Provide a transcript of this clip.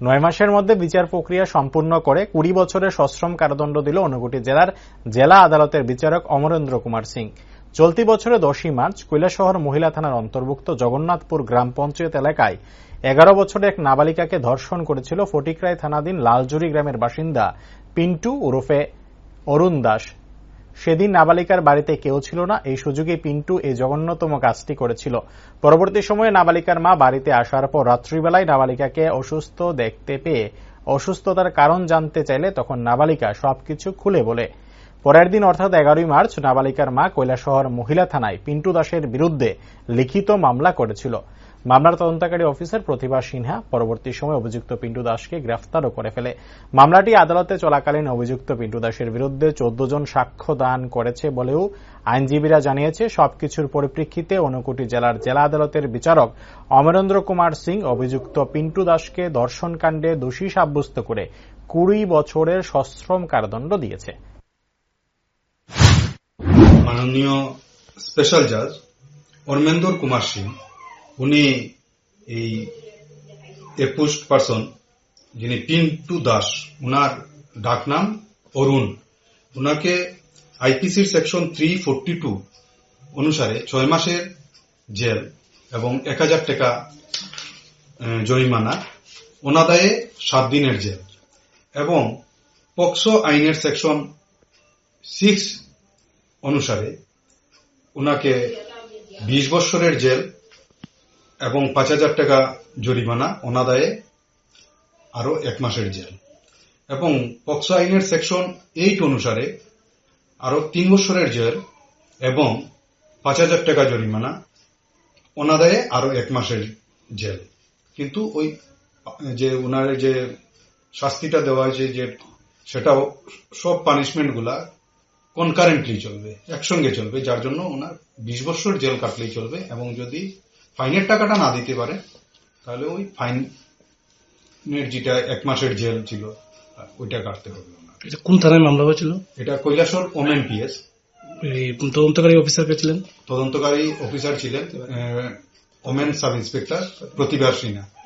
নয় মাসের মধ্যে বিচার প্রক্রিয়া সম্পূর্ণ করে কুড়ি বছরের সশ্রম কারাদণ্ড দিল অনুগুটি জেলার জেলা আদালতের বিচারক অমরেন্দ্র কুমার সিং। চলতি বছরে দশই মার্চ কৈলাসহর মহিলা থানার অন্তর্ভুক্ত জগন্নাথপুর গ্রাম পঞ্চায়েত এলাকায় এগারো বছরের এক নাবালিকাকে ধর্ষণ করেছিল ফটিকরাই থানাধীন লালজুরি গ্রামের বাসিন্দা পিন্টু ওরফে অরুণ দাস। সেদিন নাবালিকার বাড়িতে কেউ ছিল না। এই সুযোগে পিন্টু এই জঘন্যতম কাজটি করেছিল। পরবর্তী সময়ে নাবালিকার মা বাড়িতে আসার পর রাত্রিবেলায় নাবালিকাকে অসুস্থ দেখতে পেয়ে অসুস্থতার কারণ জানতে চাইলে তখন নাবালিকা সবকিছু খুলে বলে। পরের দিন অর্থাৎ এগারোই মার্চ, নাবালিকার মা কৈলাসহর মহিলা থানায় পিন্টু দাসের বিরুদ্ধে লিখিত মামলা করেছিল। মামলার তদন্তকারী অফিসার প্রতিভা সিনহা পরবর্তী সময় অভিযুক্ত পিন্টু দাসকে গ্রেফতারও করে ফেলে। মামলাটি আদালতে চলাকালীন অভিযুক্ত পিন্টু দাসের বিরুদ্ধে চোদ্দ জন সাক্ষ্য দান করেছে বলেও আইনজীবীরা জানিয়েছে, সবকিছুর পরিপ্রেক্ষিতে ঊনকোটি জেলার জেলা আদালতের বিচারক অমরেন্দ্র কুমার সিং অভিযুক্ত পিন্টু দাসকে ধর্ষণকাণ্ডে দোষী সাব্যস্ত করে কুড়ি বছরের সশ্রম কারাদণ্ড দিয়েছে। মাননীয় স্পেশাল জাজ অরমেন্দর কুমার সিং উনি এই পোস্ট পারসন যিনি পিন্টু দাস, উনার ডাকনাম অরুণ। উনাকে আইপিসির সেকশন থ্রি ফোরটি টু অনুসারে ছয় মাসের জেল এবং এক হাজার টাকা জরিমানা, অনাদায়ে সাত দিনের জেল এবং পক্সো আইনের সেকশন সিক্স অনুসারে ওনাকে বিশ বৎসরের জেল এবং পাঁচ হাজার টাকা জরিমানা, অনাদায়ে আরও এক মাসের জেল। এবং পক্সো আইনের সেকশন এইট অনুসারে আরও তিন বছরের জেল এবং পাঁচ হাজার টাকা জরিমানা, অনাদায়ে আরও এক মাসের জেল। কিন্তু ওই যে ওনার যে শাস্তিটা দেওয়া হয়েছে যে সেটাও সব পানিশমেন্টগুলা কনকারেন্টলি চলবে, একসঙ্গে চলবে, যার জন্য ওনার বিশ বছর জেল কাটলেই চলবে এবং যদি ফাইনের টাকাটা না দিতে পারে তাহলে ওই ফাইনের যেটা এক মাসের জেল ছিল ওইটা কাটতে হবে এটা কোন থানায় মামলা হয়েছিল? এটা কৈলাসর ওমেন পিএস তদন্তকারী অফিসার কে ছিলেন? তদন্তকারী অফিসার ছিলেন women sub inspector Pratibha Sinha.